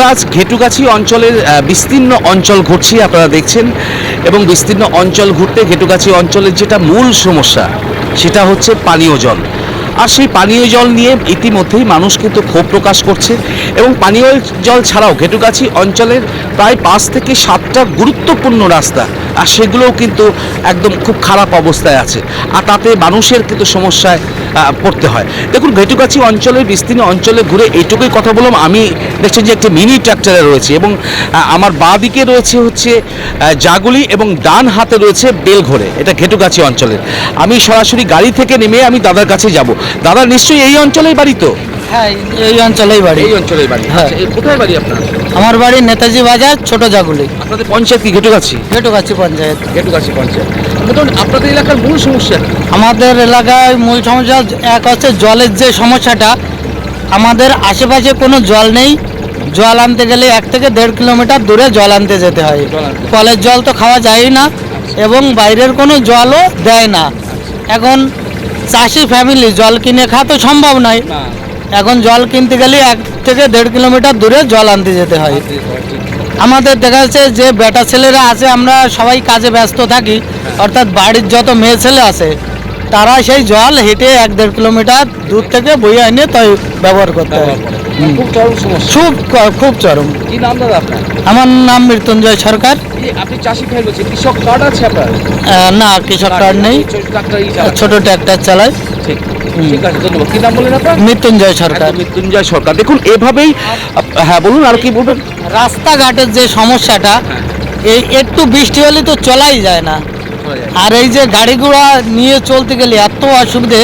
আমরা আজ ঘেটুগাছি অঞ্চলের বিস্তীর্ণ অঞ্চল ঘুরছি, আপনারা দেখছেন। এবং বিস্তীর্ণ অঞ্চল ঘুরতে ঘেটুগাছি অঞ্চলের যেটা মূল সমস্যা, সেটা হচ্ছে পানীয় জল। আর সেই পানীয় জল নিয়ে ইতিমধ্যেই মানুষ কিন্তু ক্ষোভ প্রকাশ করছে এবং পানীয় জল ছাড়াও ঘেটুগাছি অঞ্চলের প্রায় পাঁচ থেকে সাতটা গুরুত্বপূর্ণ রাস্তা, আর সেগুলোও কিন্তু একদম খুব খারাপ অবস্থায় আছে। আর তাতে মানুষের কিন্তু সমস্যায় পড়তে হয়। দেখুন, ঘেটুগাছি অঞ্চলের বিস্তীর্ণ অঞ্চলে ঘুরে এইটুকুই কথা বললাম। আমি দেখছেন যে একটি মিনি ট্র্যাক্টরে রয়েছে এবং আমার বাঁ দিকে রয়েছে হচ্ছে জাগুলি এবং ডান হাতে রয়েছে বেলঘরে এটা ঘেটুগাছি অঞ্চলের। আমি সরাসরি গাড়ি থেকে নেমে আমি দাদার কাছে যাব। দাদা নিশ্চয়ই এই অঞ্চলেই বাড়ি তো? হ্যাঁ এই অঞ্চলেই বাড়ি। এই অঞ্চলেই বাড়ি। হ্যাঁ। আচ্ছা, এই কোথায় বাড়ি আপনার? আমার বাড়ি নেতাজি বাজার ছোট জাগুলি। আপনাদের পঞ্চায়েত কি ঘেটুগাছি? ঘেটুগাছি পঞ্চায়েত। ঘেটুগাছি পঞ্চায়েত। দেখুন আপনাদের এলাকার মূল সমস্যা আমাদের এলাকায় মূল সমস্যা এক হচ্ছে জলের যে সমস্যাটা আমাদের আশেপাশে কোনো জল নেই। জল আনতে গেলে এক থেকে দেড় কিলোমিটার দূরে জল আনতে যেতে হয়। কলের জল তো খাওয়া যায় না এবং বাইরের কোনো জলও দেয় না। এখন চাষি ফ্যামিলি জল কিনে খাওয়া তো সম্ভব নয়। এখন জল কিনতে গেলে এক থেকে দেড় কিলোমিটার দূরে জল আনতে যেতে হয়। আমাদের দেখা যাচ্ছে যে বেটা ছেলেরা আছে আমরা সবাই কাজে ব্যস্ত থাকি। অর্থাৎ বাড়ির যত মেয়ে ছেলে আছে তারা সেই জল হেঁটে এক দেড় কিলোমিটার দূর থেকে বইয়ে এনে তাই ব্যবহার করতে হয়। খুব চরম খুব চরম। আমার নাম মৃত্যুঞ্জয় সরকার। আপনি চাষি ফেল বলছেন কৃষক কার্ড আছে আপনার? না কৃষক কার্ড নেই। ছোট ট্র্যাক্টর চালাই। ঠিক ঠিক আছে ধন্যবাদ। কি নাম বললেন আপনার? মৃত্যুঞ্জয় সরকার। মৃত্যুঞ্জয় সরকার। দেখুন এভাবেই হ্যাঁ বলুন আর কি বলবেন? রাস্তাঘাটের যে সমস্যাটা এই একটু বৃষ্টি হলে তো চলাই যায় না। আর এই যে গাড়ি ঘোড়া নিয়ে চলতে গেলে এত অসুবিধে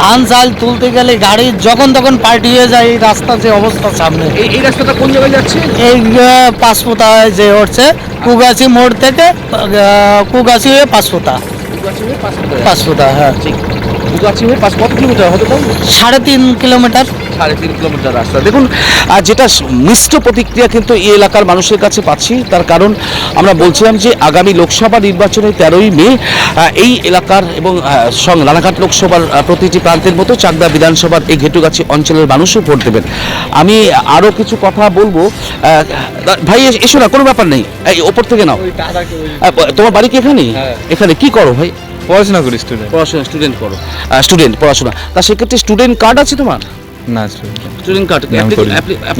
ধান চাল তুলতে গেলে গাড়ি যখন তখন পাল্টি হয়ে যায় এই রাস্তা যে অবস্থা সামনে। এই রাস্তাটা কোন জায়গায় যাচ্ছে? এই পাঁচপোতা যে হচ্ছে কুগাছি মোড় থেকে কুগাছি হয়ে পাঁচপোতা হয়ে পাঁচপোতা হ্যাঁ। ঠিক। কুগাছি হয়ে পাঁচ কত কিলোমিটার? হতে সাড়ে তিন কিলোমিটার। সাড়ে তিন কিলোমিটার রাস্তা। দেখুন আর যেটা মিশ্র প্রতিক্রিয়া কিন্তু এই এলাকার মানুষের কাছে পাচ্ছি তার কারণ আমরা বলছিলাম যে আগামী লোকসভা নির্বাচনে তেরোই মে এই এলাকার এবং রানাঘাট লোকসভার প্রতিটি প্রান্তের মতো চাকদা বিধানসভার এই ঘেটুগাছি অঞ্চলের মানুষও ভোট দেবেন। আমি আরও কিছু কথা বলব ভাই এসো না কোনো ব্যাপার নেই। এই ওপর থেকে নাও। তোমার বাড়ি কি এখানে? এখানে কি করো ভাই? পড়াশোনা করি স্টুডেন্ট পড়াশোনা স্টুডেন্ট করো। স্টুডেন্ট পড়াশোনা। তা সেক্ষেত্রে স্টুডেন্ট কার্ড আছে তোমার? না। স্টুডেন্ট কার্ড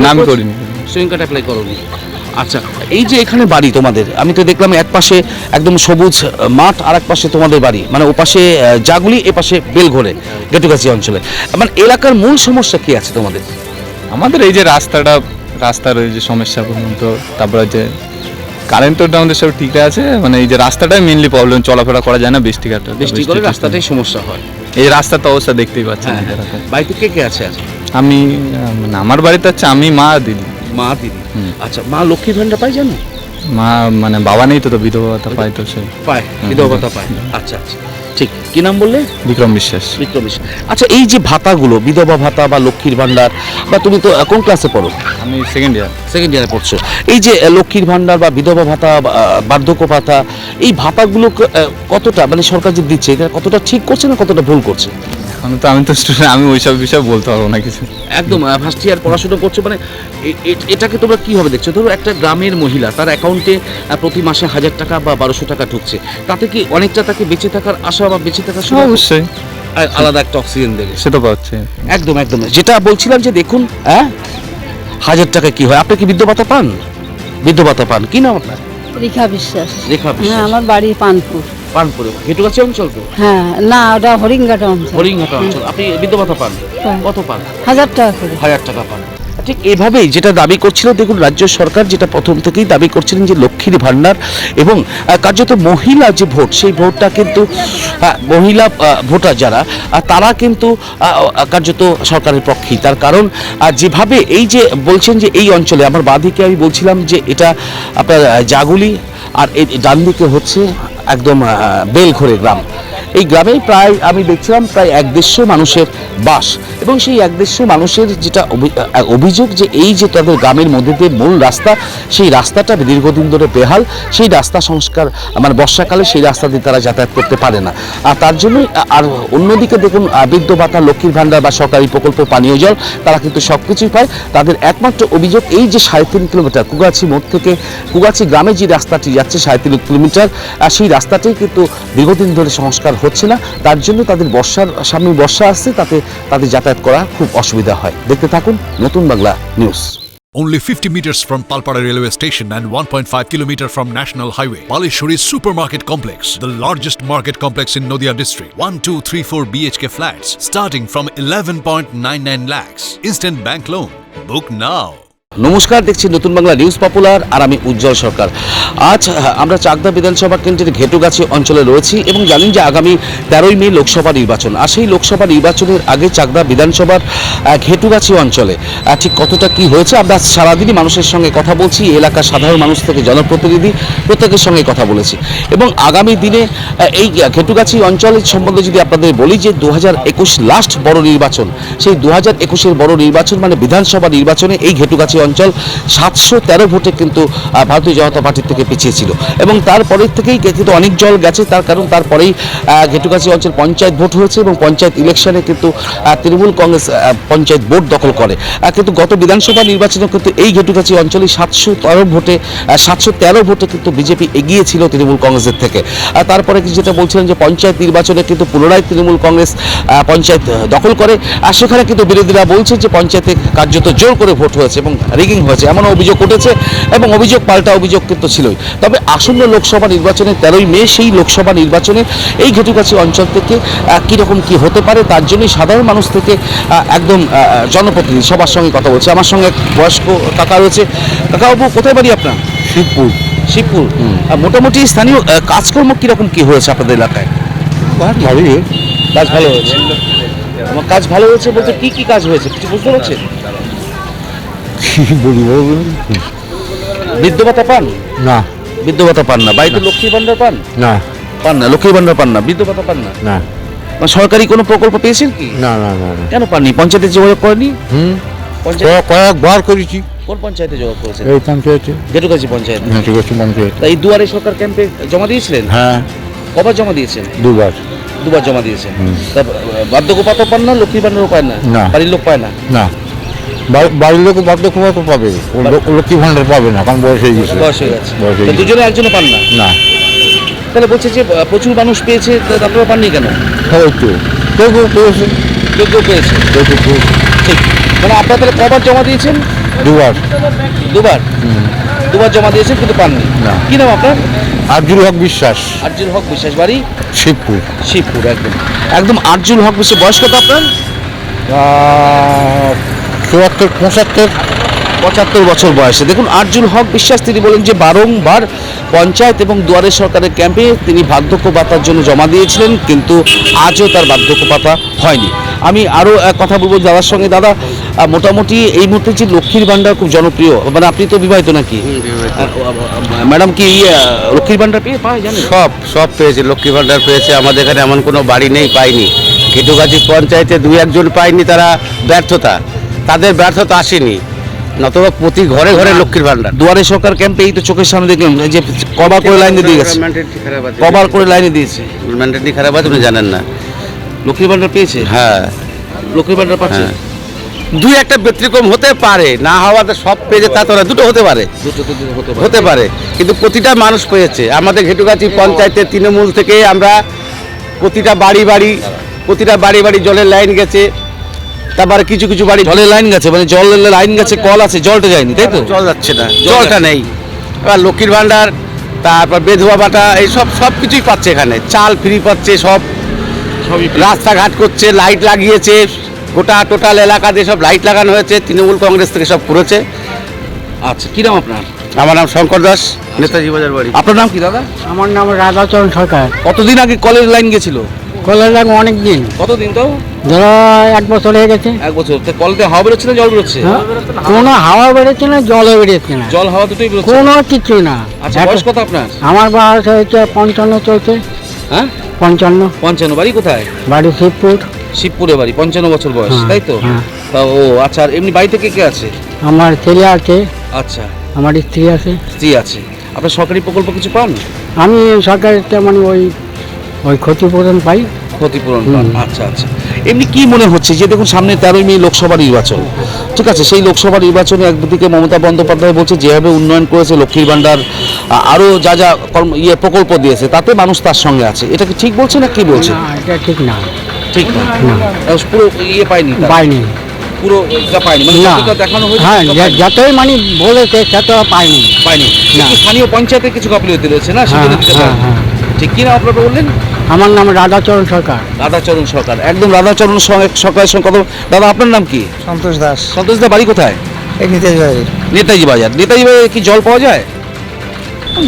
নাম করিনি। স্টুডেন্ট কার্ড অ্যাপ্লাই করোনি। আচ্ছা এই যে এখানে বাড়ি তোমাদের আমি তো দেখলাম এক পাশে একদম সবুজ মাঠ আর এক পাশে তোমাদের বাড়ি। মানে ও পাশে আহ, জাগুলি এ পাশে বেলঘরে গেটুগাছি অঞ্চলে। মানে এলাকার মূল সমস্যা কি আছে তোমাদের? আমাদের এই যে রাস্তাটা রাস্তার ওই যে সমস্যা পর্যন্ত তারপরে যে কারেন্টটা আমাদের সব ঠিক আছে মানে এই যে রাস্তাটাই মেনলি প্রবলেম চলাফেরা করা যায় না বৃষ্টি ঘাটে বৃষ্টি করে রাস্তাটাই সমস্যা হয়। এই রাস্তার তো অবস্থা দেখতেই পাচ্ছেন হ্যাঁ বাড়িতে কে কে আছে আজ আমি মানে আমার বাড়িতে হচ্ছে আমি মা আর দিদি। মা দিদি। আচ্ছা মা লক্ষ্মী ভান্ডার পাই জানো? মা মানে বাবা নেই তো তো বিধবা ভাতা পাই তো সে। পায় বিধবা ভাতা পায়। আচ্ছা আচ্ছা। ঠিক কি নাম বললে? বিক্রম বিশ্বাস। বিক্রম বিশ্বাস। আচ্ছা এই যে ভাতাগুলো বিধবা ভাতা বা লক্ষ্মীর ভান্ডার বা তুমি তো কোন ক্লাসে পড়ো? আমি সেকেন্ড ইয়ার সেকেন্ড ইয়ারে পড়ছো। এই যে লক্ষ্মীর ভান্ডার বা বিধবা ভাতা বা, বার্ধক্য ভাতা এই ভাতাগুলো কতটা মানে সরকার যে দিচ্ছে এটা কতটা ঠিক করছে না কতটা ভুল করছে? এখন তো আমি তো স্টুডেন্ট আমি ওইসব বিষয়ে বলতে পারব না কিছু। একদম ফার্স্ট ইয়ার পড়াশোনা করছ মানে এটাকে তোমরা কীভাবে দেখছ? ধরো একটা গ্রামের মহিলা তার অ্যাকাউন্টে প্রতি মাসে হাজার টাকা বা বারোশো টাকা ঢুকছে। তাতে কি অনেকটা তাকে বেঁচে থাকার আশা বা বেঁচে থাকার সুযোগ? অবশ্যই। আলাদা একটা অক্সিজেন দেবে। সেটা পাচ্ছে। একদম একদম। যেটা বলছিলাম যে দেখুন হ্যাঁ হাজার টাকা কি হয়? আপনি কি বৃদ্ধ ভাতা পান? বৃদ্ধ ভাতা পান। কি নাম আপনার? রেখা বিশ্বাস। রেখা হ্যাঁ বিশ্বাস আমার বাড়ি পানপুর। পানপুরে। ঘেটুগাছি অঞ্চল তো? হ্যাঁ না ওটা হরিঙ্গাটা অঞ্চল। হরিঙ্গাটা অঞ্চল। আপনি বৃদ্ধ ভাতা পান। কত পান? হাজার টাকা করে। হাজার টাকা পান। ঠিক এভাবেই যেটা দাবি করছিল, দেখুন, রাজ্য সরকার যেটা প্রথম থেকেই দাবি করছিলেন যে লক্ষ্মীর ভান্ডার এবং কার্যত মহিলা যে ভোট, সেই ভোটটা কিন্তু মহিলা ভোটার যারা তারা কিন্তু কার্যত সরকারের পক্ষেই। তার কারণ যেভাবে এই যে বলছেন যে এই অঞ্চলে, আমার বাঁদিকে আমি বলছিলাম যে এটা আপনার জাগুলি, আর এই ডান দিকে হচ্ছে একদম বেলঘরে গ্রাম। এই গ্রামে প্রায় আমি দেখছিলাম প্রায় এক দেড়শো মানুষের বাস। এবং সেই এক দেড়শো মানুষের যেটা অভিযোগ যে এই যে তাদের গ্রামের মধ্যে দিয়ে মূল রাস্তা, সেই রাস্তাটা দীর্ঘদিন ধরে বেহাল। সেই রাস্তা সংস্কার মানে বর্ষাকালে সেই রাস্তা দিয়ে তারা যাতায়াত করতে পারে না। আর তার জন্যই আর অন্যদিকে দেখুন বৃদ্ধ ভাতা, লক্ষ্মীর ভাণ্ডার বা সরকারি প্রকল্প, পানীয় জল, তারা কিন্তু সব কিছুই পায়। তাদের একমাত্র অভিযোগ এই যে সাড়ে তিন কিলোমিটার, কুগাছি মোড় থেকে কুগাছি গ্রামে যে রাস্তাটি যাচ্ছে সাড়ে তিন কিলোমিটার সেই রাস্তাটি কিন্তু দীর্ঘদিন ধরে সংস্কার হচ্ছে না তার জন্য তাদের বর্ষার সামনে বর্ষা আসছে তাতে তাদের যাতায়াত করা খুব অসুবিধা হয় দেখতে থাকুন নতুন Bangla news Only 50 meters from Palpara railway station and 1.5 kilometer from National Highway. Palishuri Supermarket Complex, the largest market complex in Noida district. 1, 2, 3, 4 BHK flats starting from 11.99 lakhs. Instant bank loan. Book now. নমস্কার, দেখছি নতুন Bangla news popular আর আমি উজ্জ্বল সরকার। আজ আমরা চাকদা বিধানসভা কেন্দ্রের ঘেটুগাছি অঞ্চলে রয়েছি এবং জানেন যে আগামী তেরোই মে লোকসভা নির্বাচন। আর সেই লোকসভা নির্বাচনের আগে চাকদা বিধানসভার ঘেটুগাছি অঞ্চলে ঠিক কতটা কি হয়েছে, আমরা সারাদিনই মানুষের সঙ্গে কথা বলছি এলাকার সাধারণ মানুষ থেকে জনপ্রতিনিধি প্রত্যেকের সঙ্গে কথা বলেছি। এবং আগামী দিনে এই ঘেটুগাছি অঞ্চলের সম্বন্ধে যদি আপনাদের বলি যে দু হাজার একুশ লাস্ট বড় নির্বাচন, সেই দু হাজার বড় নির্বাচন মানে বিধানসভা নির্বাচনে এই ঘেটুগাছি অঞ্চল সাতশো তেরো ভোটে কিন্তু ভারতীয় জনতা পার্টির থেকে পিছিয়ে ছিল এবং তারপরের থেকেই কিন্তু অনেক জল গেছে, তার কারণ তারপরেই ঘেটুগাছি অঞ্চল পঞ্চায়েত ভোট হয়েছে এবং পঞ্চায়েত ইলেকশনে কিন্তু তৃণমূল কংগ্রেস পঞ্চায়েত ভোট দখল করে। কিন্তু গত বিধানসভা নির্বাচনে কিন্তু এই ঘেটুগাছি অঞ্চলে সাতশো তেরো ভোটে সাতশো তেরো ভোটে কিন্তু বিজেপি এগিয়ে ছিল তৃণমূল কংগ্রেসের থেকে। তারপরে যেটা বলছিলেন যে পঞ্চায়েত নির্বাচনে কিন্তু পুনরায় তৃণমূল কংগ্রেস পঞ্চায়েত দখল করে। আর সেখানে কিন্তু বিরোধীরা বলছে যে পঞ্চায়েতে কার্যত জোর করে ভোট হয়েছে এবং রিগিং হয়েছে এমন অভিযোগ উঠেছে এবং অভিযোগ পাল্টা অভিযোগ কিন্তু ছিলই। তবে আসন্ন লোকসভা নির্বাচনে তেরোই মে সেই লোকসভা নির্বাচনে এই ঘেটুকাছি অঞ্চল থেকে কীরকম কি হতে পারে তার জন্যই সাধারণ মানুষ থেকে একদম জনপ্রতিনিধি সবার সঙ্গে কথা বলছে। আমার সঙ্গে এক বয়স্ক কাকা রয়েছে। কাকাবাবু কোথায় বাড়ি আপনার? শিবপুর। শিবপুর। মোটামুটি স্থানীয় কাজকর্ম কীরকম কি হয়েছে আপনাদের এলাকায়? ভালোই কাজ ভালো হয়েছে? আমার কাজ ভালো হয়েছে বলতে কি কি কাজ হয়েছে? কিছু বুঝতে পারছেন? কি বৃদ্ধ ভাতা পান? না। বৃদ্ধ ভাতা পান না। বাড়িতে লক্ষ্মী ভান্ডার পান? না। পান না। লক্ষ্মী ভান্ডার পান না। বৃদ্ধ ভাতা পান না? না। সরকারি কোনো প্রকল্প পেয়েছেন কি? না না না কেন পাননি? পঞ্চায়েতে যোগাযোগ করেনি হুম? কয়েকবার করেছি। কোন পঞ্চায়েতে যোগাযোগ করেছেন? এই পঞ্চায়েতে। গেটুকাছি পঞ্চায়েত। হ্যাঁ ঠিক পঞ্চায়েত। এই দুয়ারে সরকার ক্যাম্পে জমা দিয়েছিলেন? হ্যাঁ। কবার জমা দিয়েছেন? দুবার। দুবার জমা দিয়েছেন। তা বার্ধক্য ভাতা পান না? লক্ষ্মী ভান্ডারও পায় না। বাড়ির লোক পায় না? না। বাড়ির লোক বার্ধক্য ভাতা পাবে। ও লক্ষ্মী ভাণ্ডার পাবে না কারণ বয়স হয়ে গেছে। বয়স হয়ে গেছে। হয়ে তা। দুজনে একজনও পান না? না। তাহলে বলছে যে প্রচুর মানুষ পেয়েছে তা আপনারা পাননি কেন? ওই তো কেউ কেউ পেয়েছে। কেউ কেউ পেয়েছে? কেউ কেউ পেয়েছে। ঠিক। মানে আপনারা তাহলে কবার জমা দিয়েছেন? দুবার। দুবার? দুবার জমা দিয়েছেন কিন্তু পাননি। না। কি নাম আপনার? আব্দুল হক বিশ্বাস। আরজুল হক বিশ্বাস বাড়ি? শিবপুর। শিবপুর একদম। একদম আরজুল হক বিশ্বাস বয়স কত আপনার? চুয়াত্তর পঁচাত্তর। পঁচাত্তর বছর বয়সে। দেখুন আরজুল হক বিশ্বাস তিনি বলেন যে বারংবার পঞ্চায়েত এবং দুয়ারে সরকারের ক্যাম্পে তিনি বার্ধক্য ভাতার জন্য জমা দিয়েছিলেন কিন্তু আজও তার বার্ধক্য ভাতা হয়নি। আমি আরও কথা বলব দাদার সঙ্গে। দাদা মোটামুটি এই মুহূর্তে যে লক্ষ্মীর ভাণ্ডার খুব জনপ্রিয় মানে আপনি তো বিবাহিত নাকি? ম্যাডাম কি ইয়ে, লক্ষ্মীর ভাণ্ডার পেয়ে পায়? জানেন? সব সব পেয়েছে লক্ষ্মীর ভাণ্ডার পেয়েছে। আমাদের এখানে এমন কোনো বাড়ি নেই পাইনি ঘেটুগাছি পঞ্চায়েতে দুই একজন পায়নি তারা ব্যর্থতা। তাদের ব্যর্থতা আসেনি। নতবা প্রতি ঘরে ঘরে লক্ষ্মীর ভান্ডার দুয়ারে সরকার ক্যাম্পে এই তো চোখের সামনে দেখলাম এই যে কবার করে লাইনে দিয়ে গেছে। কবার করে লাইনে দিয়েছে। মেন্টালিটি খারাপ আছে আপনি জানেন না। লক্ষ্মীর ভান্ডার পেয়েছে? হ্যাঁ। লক্ষ্মীর ভাণ্ডার পাচ্ছে? হ্যাঁ। দুই একটা ব্যতিক্রম হতে পারে না হওয়াতে সব পেয়েছে তা তো না দুটো হতে পারে। দুটো হতে পারে। হতে পারে কিন্তু প্রতিটা মানুষ পেয়েছে। আমাদের ঘেটুগাছি পঞ্চায়েতের তৃণমূল থেকে আমরা প্রতিটা বাড়ি বাড়ি প্রতিটা বাড়ি বাড়ি জলের লাইন গেছে। তারপরে কিছু কিছু বাড়ি জলের লাইন গেছে মানে জলের লাইন গেছে কল আছে জলটা যায়নি তাই তো? জল যাচ্ছে না জলটা নেই। এবার লক্ষ্মীর ভাণ্ডার তারপর বেধুয়া বাটা এই সব সব কিছুই পাচ্ছে এখানে। চাল ফ্রি পাচ্ছে সব। সবই রাস্তাঘাট করছে লাইট লাগিয়েছে। গোটা টোটাল এলাকাতে সব লাইট লাগানো হয়েছে তৃণমূল কংগ্রেস থেকে সব করেছে। আচ্ছা কি নাম আপনার? আমার নাম শঙ্কর দাস। নেতাজি বাজার বাড়ি। আপনার নাম কি দাদা? আমার নাম রাধাচরণ সরকার। কতদিন আগে কলের লাইন গেছিল? কলের লাগ অনেক দিন কতদিন তো? ধরো এক বছর হয়ে গেছে। এক বছর। তো কলতে হাওয়া বেরোচ্ছে না জল বেরোচ্ছে? হ্যাঁ? কোনো হাওয়া বেরোচ্ছে না জলও বেরোচ্ছে না। জল হাওয়া দুটোই বেরোচ্ছে? কোনো কিছু না। আচ্ছা বয়স কত আপনার? আমার বয়স হয়েছে পঞ্চান্ন চলছে। হ্যাঁ? পঞ্চান্ন। পঞ্চান্ন। বাড়ি কোথায়? বাড়ি শিবপুর। শিবপুরে বাড়ি পঞ্চান্ন বছর বয়স হ্যাঁ, তাই তো? হ্যাঁ। তা ও আচ্ছা আর এমনি বাড়িতে কে কে আছে? আমার ছেলে আছে আচ্ছা। আমার স্ত্রী আছে। স্ত্রী আছে। আপনার সরকারি প্রকল্প কিছু পান? আমি সরকারের মানে ওই ওই ক্ষতিপূরণ পাই। ক্ষতিপূরণ পান। আচ্ছা আচ্ছা। এমনি কি মনে হচ্ছে? যে দেখুন সামনে তেরোই মে লোকসভা নির্বাচন। ঠিক আছে সেই লোকসভা নির্বাচনে একদিকে মমতা বন্দ্যোপাধ্যায় বলছে যেভাবে উন্নয়ন করেছে লক্ষ্মীর ভাণ্ডার আ- আরও যা যা কর্ম ইয়ে প্রকল্প দিয়েছে তাতে মানুষ তার সঙ্গে আছে। এটা কি ঠিক বলছে না কি বলছে? এটা ঠিক না। ঠিক না? পুরো ইয়ে পাইনি তারা। পাইনি পুরো এটা পাইনি মানে দেখানো হয়েছে হ্যাঁ যা- যতই মানে বলেছে তত স্থানীয় পঞ্চায়েতে কিছু গাফিলতি রয়েছে না? হ্যাঁ, দিতে হ্যাঁ, পারেন। হ্যাঁ। ঠিক কি না আপনারা বললেন? আমার নাম রাধাচরণ সরকার। রাধাচরণ সরকার। একদম রাধাচরণ সরকারের সঙ্গে কথা দাদা আপনার নাম কি? সন্তোষ দাস। সন্তোষ দা বাড়ি কোথায়? এই নিতে যাই নেতাজি বাজার। নেতাজি বাজারে কি জল পাওয়া যায়?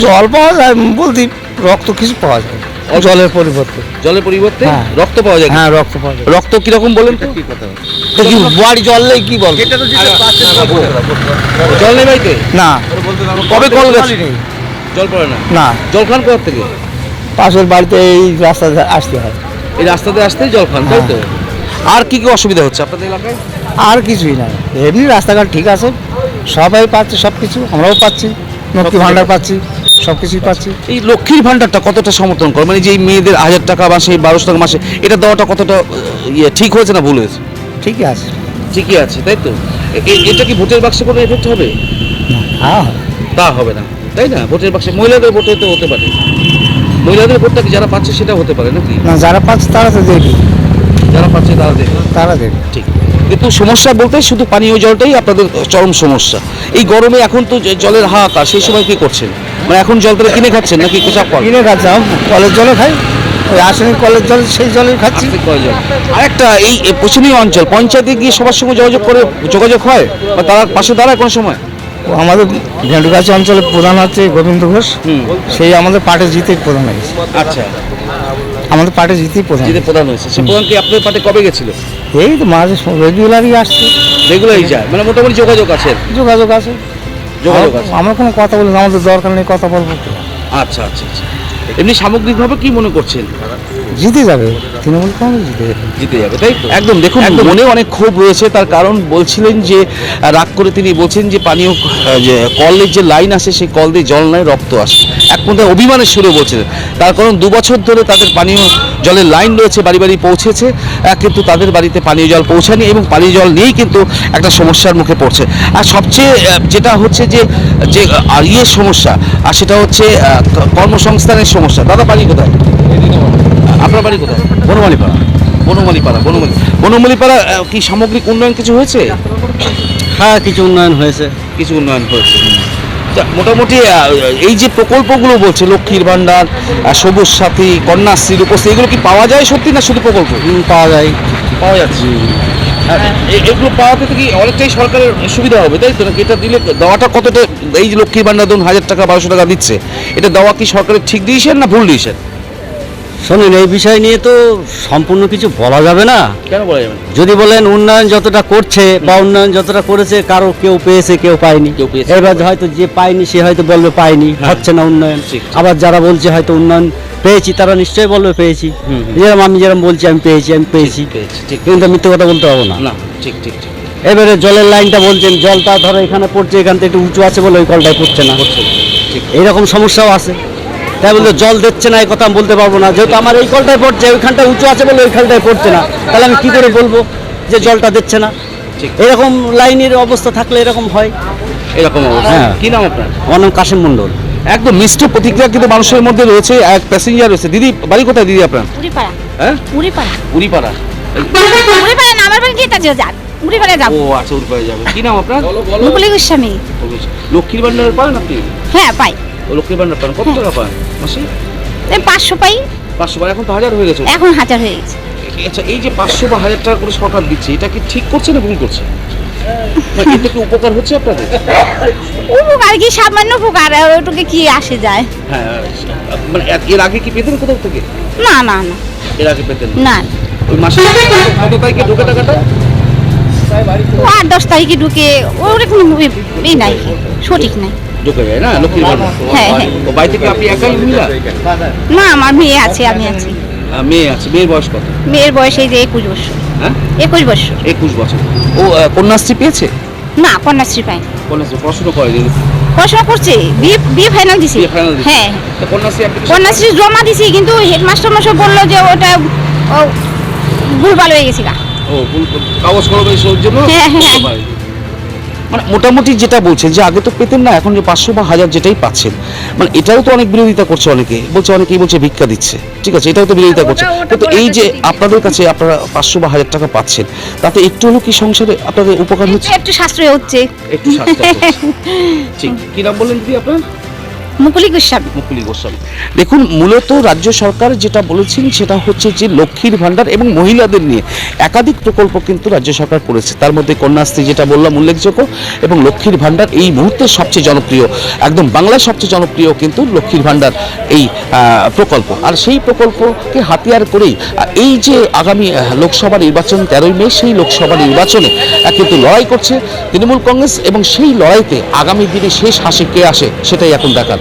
জল পাওয়া যায় বলতে রক্ত কিছু পাওয়া যায় জলের পরিবর্তে। জলের পরিবর্তে হ্যাঁ। রক্ত পাওয়া যায় হ্যাঁ রক্ত পাওয়া যায়। রক্ত কীরকম বলেন তো? কি বাড়ি জল নেই কি বল? জল নেই বাড়িতে? না। কবে কল জল পড়ে না? না। জল খান কোথা থেকে? পাশের বাড়িতে এই রাস্তা আসতে হয়। এই রাস্তাতে আসতেই জল খান তাই তো? আর কি কি অসুবিধা হচ্ছে আপনাদের এলাকায়? আর কিছুই না এমনি রাস্তাঘাট ঠিক আছে। সবাই পাচ্ছে সব কিছু আমরাও পাচ্ছি লক্ষ্মী ভাণ্ডার পাচ্ছি সব কিছুই পাচ্ছি। এই লক্ষ্মীর ভান্ডারটা কতটা সমর্থন করে? মানে যে এই মেয়েদের হাজার টাকা মাসে বারোশো টাকা মাসে এটা দেওয়াটা কতটা ইয়ে ঠিক হয়েছে না ভুল হয়েছে? ঠিকই আছে। ঠিকই আছে তাই তো? এটা কি ভোটের বাক্সে কোনো এফেক্ট হবে? হ্যাঁ তা হবে না তাই না? ভোটের বাক্সে মহিলাদের ভোটে তো হতে পারে। মহিলাদের ভোটটা কি যারা পাচ্ছে সেটা হতে পারে নাকি? না যারা পাচ্ছে তারা তো দেখি যারা পাচ্ছে তারা দেবে তারা দেখি ঠিক। কিন্তু সমস্যা বলতে শুধু পানীয় জলটাই আপনাদের চরম সমস্যা। এই গরমে এখন তো যে জলের হাহাকার সেই সময় কি করছেন? মানে এখন জল তাহলে কিনে খাচ্ছেন নাকি কল কিনে খাচ্ছি কলের জলে খাই। ওই আসেনি কলের জল সেই জলই খাচ্ছি। প্রয়োজন আরেকটা এই পশ্চিমী অঞ্চল পঞ্চায়েতে গিয়ে সবার সঙ্গে যোগাযোগ করে যোগাযোগ হয়? বা তারা পাশে দাঁড়ায় কোনো সময়? আমাদের ভেন্ডুগাছি অঞ্চলের প্রধান হচ্ছে গোবিন্দ ঘোষ। সেই আমাদের পার্টি জিতে প্রধান হয়েছে। আচ্ছা। আমাদের পার্টি জিতেই প্রধান জিতে প্রধান হয়েছে। সে প্রধান কি আপনাদের পার্টি কবে গেছিল? এই তো মাঝে রেগুলারই আসছে। রেগুলারই যায়? মানে মোটামুটি যোগাযোগ আছে? যোগাযোগ আছে। যোগাযোগ আছে। আমরা কোনো কথা বলি আমাদের দরকার নেই কথা বলব। আচ্ছা আচ্ছা আচ্ছা। এমনি সামগ্রিকভাবে কি মনে করছেন? জিতে যাবে। তৃণমূল কংগ্রেস জিতে যাবে। জিতে যাবে তাই একদম দেখুন মনে অনেক ক্ষোভ রয়েছে তার কারণ বলছিলেন যে রাগ করে তিনি বলছেন যে পানীয় যে কলের যে লাইন আসে সেই কল দিয়ে জল নয় রক্ত আসে। এক পর্যায়ে অভিমানের সুরে বলছিলেন তার কারণ দু বছর ধরে তাদের পানীয় জলের লাইন রয়েছে বাড়ি বাড়ি পৌঁছেছে। কিন্তু তাদের বাড়িতে পানীয় জল পৌঁছায়নি এবং পানীয় জল নিয়েই কিন্তু একটা সমস্যার মুখে পড়ছে। আর সবচেয়ে যেটা হচ্ছে যে যে আর ইয়ের সমস্যা আর সেটা হচ্ছে কর্মসংস্থানের সমস্যা। দাদা বাড়ি কোথায়? আপনার বাড়ি কোথায়? বনমালীপাড়া। বনমালীপাড়া বনমালী বনমালীপাড়া কি সামগ্রিক উন্নয়ন কিছু হয়েছে? হ্যাঁ কিছু উন্নয়ন হয়েছে। কিছু উন্নয়ন হয়েছে। মোটামুটি এই যে প্রকল্পগুলো বলছে লক্ষ্মীর ভাণ্ডার সবুজ সাথী কন্যাশ্রী রূপশ্রী এগুলো কি পাওয়া যায় সত্যি না শুধু প্রকল্প? পাওয়া যায়। পাওয়া যাচ্ছে। এ- এগুলো পাওয়াতে থেকে কি অনেকটাই সরকারের সুবিধা হবে তাই তো না এটা দিলে দেওয়াটা কতটা এই যে লক্ষ্মীর ভাণ্ডার ধরুন হাজার টাকা বারোশো টাকা দিচ্ছে এটা দেওয়া কি সরকারের ঠিক দিয়েছেন না ভুল দিয়েছেন? শোনেন এই বিষয় নিয়ে তো সম্পূর্ণ কিছু বলা যাবে না। কেন বলা যাবে যদি বলেন উন্নয়ন যতটা করছে বা উন্নয়ন যতটা করেছে কারও কেউ পেয়েছে কেউ পায়নি। কেউ পেয়েছে। এবার হয়তো যে পায়নি সে হয়তো বলবে পায়নি হ্যাঁ। হচ্ছে না উন্নয়ন। আবার যারা বলছে হয়তো উন্নয়ন পেয়েছি তারা নিশ্চয়ই বলবে পেয়েছি। যেরকম আমি যেরকম বলছি আমি পেয়েছি আমি পেয়েছি। কিন্তু মিথ্যে কথা বলতে পারব না। না ঠিক ঠিক ঠিক। এবারে জলের লাইনটা বলছেন জলটা ধরো এখানে পড়ছে এখান থেকে একটু উঁচু আছে বলে ওই কলটায় পড়ছে না ঠিক। এইরকম সমস্যাও আছে। তাই বলতে জল দিচ্ছে না এই কথা আমি বলতে পারব না। যেহেতু আমার এই কলটায় পড়ছে ওইখানটা উঁচু আছে বলে ওইখানটায় পড়ছে না। তাহলে আমি কি করে বলব যে জলটা দিচ্ছে না? ঠিক। এরকম লাইনের অবস্থা থাকলে এরকম হয়। এরকম অবস্থা। হ্যাঁ। কি নাম আপনার? আমার নাম কাশিম মণ্ডল। একদম মিষ্টি প্রতিক্রিয়া কিন্তু মানুষের মধ্যে রয়েছে এক প্যাসেঞ্জার রয়েছে। দিদি বাড়ি কোথায় দিদি আপনার? উড়িপাড়া। হ্যাঁ? উড়িপাড়া। উড়িপাড়া। উড়িপাড়া না আমার বাড়ি গীতাজি যান। উড়িপাড়া যাব। ও আচ্ছা উড়িপাড়া যাবে। কি নাম আপনার? মুকুলি গোস্বামী। লক্ষ্মীর ভান্ডার পান আপনি? হ্যাঁ পাই। ও লক্ষ্মীর ভান্ডার পান। কত টাকা পান? মাসে? পাঁচশো পাই। পাঁচশো বার এখন তো হাজার হয়ে গেছে। এখন হাজার হয়ে গেছে। আচ্ছা এই যে পাঁচশো বা হাজার টাকা করে সরকার দিচ্ছে এটা কি ঠিক করছে না ভুল করছে? এতে কি উপকার হচ্ছে আপনাদের? উপকার কি? সামান্য উপকার ওটুকে কি আসে যায়? হ্যাঁ মানে এর- আগে কি পেতেন কোথাও থেকে? না না না। এর আগে পেতেন না। ওই মাসে কত তারিখে ঢোকে টাকাটা আট দশ তারিখে ঢুকে ওর কোনো ই নাই সঠিক নাই। না? হ্যাঁ হ্যাঁ ও বাড়ি থেকে আপনি একাই মহিলা? না আমার মেয়ে আছে আমি আছি। মেয়ে আছে মেয়ের বয়স কত? মেয়ের বয়স এই যে একুশ বছর। হ্যাঁ? একুশ বছর। একুশ বছর। ও কন্যাশ্রী পেয়েছে? না কন্যাশ্রী পাই কন্যাশ্রী পড়াশোনা করেনি পড়াশোনা করছে বিয়ে বিয়ে ফাইনাল দিছি? হ্যাঁ। কন্যাশ্রী জমা দিছি কিন্তু হেডমাস্টার মশাই বলল যে ওটা ভুলভাল হয়ে গেছি গা। ও ভুল কাগজ কলম এইসব জন্য হ্যাঁ, হ্যাঁ। মানে মোটামুটি যেটা বলছেন যে আগে তো পেতেন না এখন যে পাঁচশো বা হাজার যেটাই পাচ্ছেন মানে এটাও তো অনেক বিরোধিতা করছে অনেকে বলছে অনেকেই বলছে ভিক্ষা দিচ্ছে ঠিক আছে এটাও তো বিরোধিতা করছে। ওটা- ওটা কিন্তু এই যে আপনাদের কাছে আপনারা পাঁচশো বা হাজার টাকা পাচ্ছেন তাতে একটু হলেও কি সংসারে আপনাদের উপকার হচ্ছে? একটু সাশ্রয় হচ্ছে। একটু সাশ্রয় ঠিক কি নাম বললেন দিদি আপনার? মুকুলি গোস্বামী। মুকুলি গোস্বামী। দেখুন, মূলত রাজ্য সরকার যেটা বলেছেন সেটা হচ্ছে যে লক্ষ্মীর ভাণ্ডার এবং মহিলাদের নিয়ে একাধিক প্রকল্প কিন্তু রাজ্য সরকার করেছে। তার মধ্যে কন্যাশ্রী যেটা বললাম উল্লেখযোগ্য এবং লক্ষ্মীর ভাণ্ডার এই মুহূর্তে সবচেয়ে জনপ্রিয়, একদম বাংলায় সবচেয়ে জনপ্রিয় কিন্তু লক্ষ্মীর ভাণ্ডার এই প্রকল্প। আর সেই প্রকল্পকে হাতিয়ার করেই এই যে আগামী লোকসভা নির্বাচন তেরোই মে, সেই লোকসভা নির্বাচনে কিন্তু লড়াই করছে তৃণমূল কংগ্রেস এবং সেই লড়াইতে আগামী দিনে শেষ হাসি কে আসে সেটাই এখন দেখার।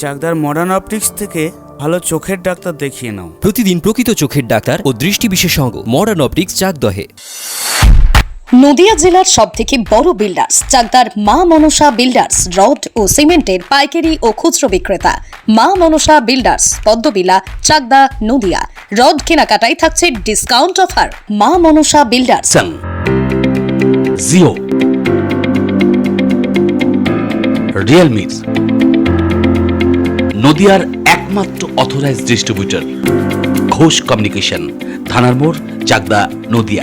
চাকদার মডার্ন অপটিক্স থেকে ভালো চোখের ডাক্তার দেখিয়ে নাও। প্রতিদিন প্রকৃত চোখের ডাক্তার ও দৃষ্টি বিশেষজ্ঞ মডার্ন অপটিক্স চাকদহে। নদিয়া জেলার সব থেকে বড় বিল্ডার্স চাকদার মা মনসা বিল্ডার্স রড ও সিমেন্টের পাইকারি ও খুচরো বিক্রেতা। মা মনসা বিল্ডার্স পদ্মবিলা চাকদা নদিয়া। রড কেনাকাটায় থাকছে ডিসকাউন্ট অফার মা মনসা বিল্ডার্স জিও রিয়েলমি নদিয়ার একমাত্র অথরাইজ ডিস্ট্রিবিউটর ঘোষ কমিউনিকেশন থানার মোড় চাকদা নদিয়া।